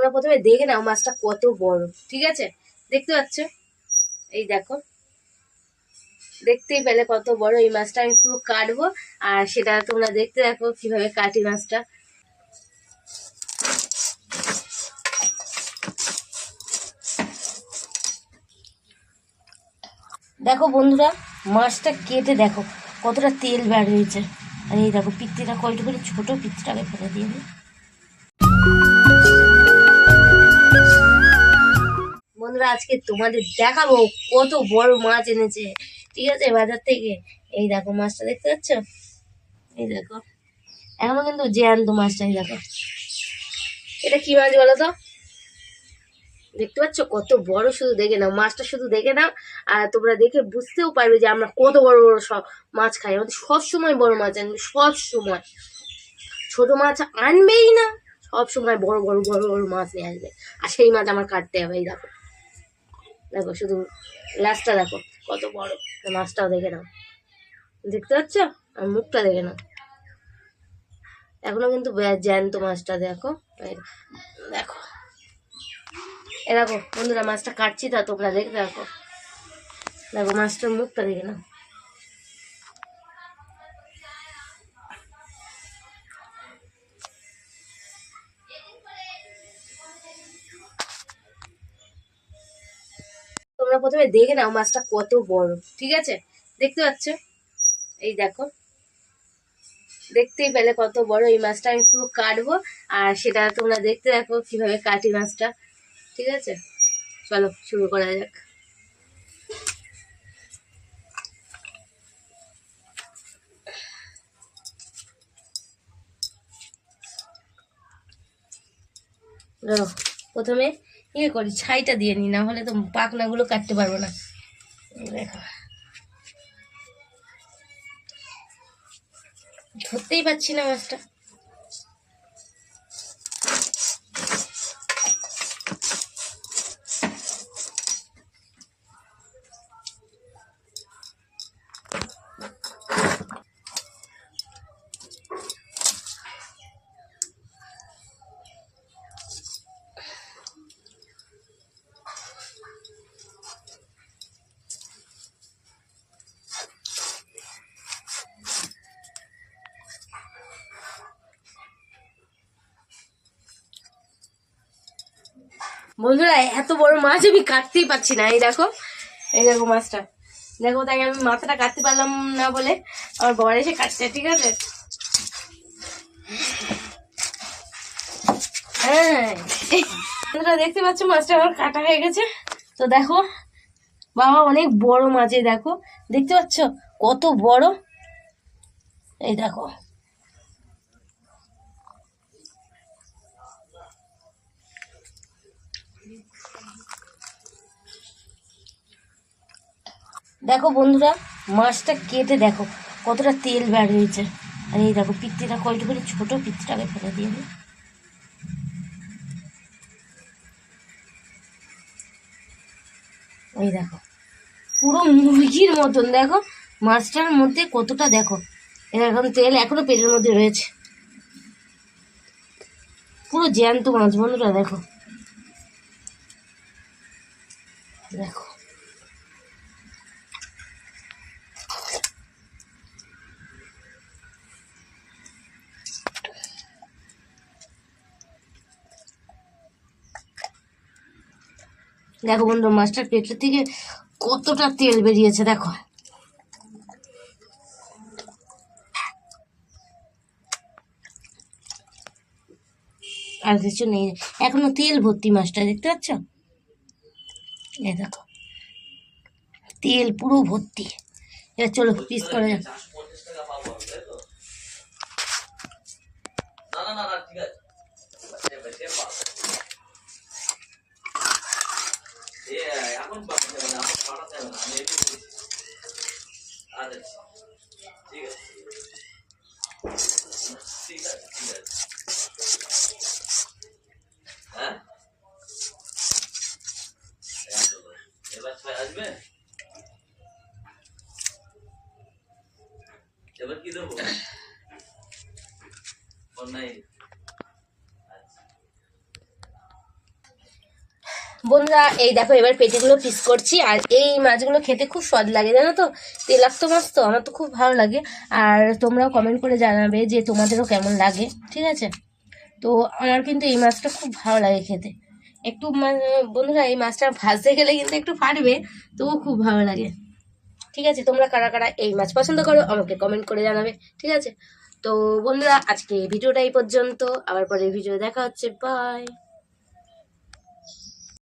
তোমরা প্রথমে দেখে নাও মাছটা কত বড়, ঠিক আছে? দেখতে পাচ্ছ? এই দেখো। দেখতেই পেলে কত বড় এই মাছটা, আমি পুরো কাটবো, আর সেটা তোমরা দেখতে দেখো কীভাবে কাটি মাছটা। দেখো বন্ধুরা, মাছটা কেটে দেখো, কতটা তেল বের হয়েছে। আর এই দেখো, পিত্তিটা কয়টু করে ছোট পিত্তিটাকে ফেলে দিয়ে দিই। বন্ধুরা আজকে তোমাদের দেখাবো কত বড় মাছ এনেছে। ঠিক আছে, বাজার থেকে। এই দেখো মাছটা দেখতে পাচ্ছ? এই দেখো। এখনও কিন্তু জ্যান্ত মাছটা, এই দেখো। এটা কি মাছ বলো তো? দেখতে পাচ্ছ? কত বড় শুধু দেখে নাও, মাছটা শুধু দেখে নাও, আর তোমরা দেখে বুঝতেও পারবে যে আমরা কত বড় বড় সব মাছ খাই। আমাদের সবসময় বড় মাছ আনবে, সবসময়। ছোট মাছ আনবেই না, সবসময় বড় বড় বড় বড় মাছ নিয়ে আসবে। আর সেই মাছ আমার কাটতে হবে, এই দেখো। দেখো, শুধু লাস্টটা দেখো, কত বড়। মাছটাও দেখে নাও। দেখতে পাচ্ছ? আর মুখটা দেখে নাও। এখনও কিন্তু জ্যান্ত মাছটা দেখো। দেখো। এ দেখো, বন্ধুরা, মাছটা কাটছি তা তোমরা দেখতে দেখো। দেখো, মাছটার মুখটা দেখে নাও। তোমরা প্রথমে দেখে নাও মাছটা কত বড়, ঠিক আছে? দেখতে পাচ্ছ? এই দেখো। দেখতেই পেলে কত বড় এই মাছটা, আমি পুরো কাটবো, আর সেটা তোমরা দেখতে দেখো কীভাবে কাটি মাছটা, ঠিক আছে? চলো, শুরু করা যাক। প্রথমে ইয়ে করি, ছাইটা দিয়ে নি না হলে তো পাখনাগুলো কাটতে পারব না। দেখো। ধরতেই পারছি না মাছটা। বন্ধুরা, এত বড় মাছ আমি কাটতেই পারছি না। এই দেখো এই দেখো মাছটা। দেখো, তাই আমি মাথাটা কাটতে পারলাম না বলে আমার বর এসে কাটছে, ঠিক আছে? হ্যাঁ। দেখতে পাচ্ছ মাছটা আমার কাটা হয়ে গেছে? তো দেখো, বাবা অনেক বড় মাছ দেখো। দেখতে পাচ্ছ কত বড়? এই দেখো। দেখো বন্ধুরা, মাছটা কেটে দেখো, কতটা তেল বের হয়েছে। আর এই দেখো পিত্তিটা করে ছোট পিত্তিটাকে ফেলে দিয়ে দিই। ওই দেখো, পুরো মুরগির মতন দেখো, মাছটার মধ্যে কতটা দেখো। এর এখন তেল এখনও পেটের মধ্যে রয়েছে। পুরো জ্যান্ত মাছ বন্ধুরা, দেখো। দেখো। দেখো বন্ধু মাছটার পেটের থেকে কতটা তেল বেরিয়েছে, দেখো। আর কিছু নেই, এখনও তেল ভর্তি মাছটা দেখতে পাচ্ছ? দেখো, তেল পুরো ভর্তি। এবার চলো পিস করা যাক না না না না ঠিক আছে সে পাবে এ এখন পাঠাতে হবে না এখন পাঠাতে হবে না আমি এমনি বলছি। আচ্ছা ঠিক আছে ঠিক আছে ঠিক আছে হ্যাঁ আসবে এবার কি দেবো? নাই বন্ধুরা, এই দেখো, এবার পেটিগুলো পিস করছি, আর এই মাছগুলো খেতে খুব স্বাদ লাগে, জানো তো? তেলাক্ত মাছ তো, আমার তো খুব ভালো লাগে। আর তোমরাও কমেন্ট করে জানাবে যে তোমাদেরও কেমন লাগে, ঠিক আছে? তো আমার কিন্তু এই মাছটা খুব ভালো লাগে খেতে। একটু বন্ধুরা, এই মাছটা ভাজতে গেলে কিন্তু একটু ফাটবে, তবুও খুব ভালো লাগে। ঠিক আছে, তোমরা কারা কারা এই মাছ পছন্দ করো, আমাকে কমেন্ট করে জানাবে, ঠিক আছে? তো বন্ধুরা, আজকে ভিডিওটা এই পর্যন্ত, আবার পরের ভিডিও দেখা হচ্ছে বাই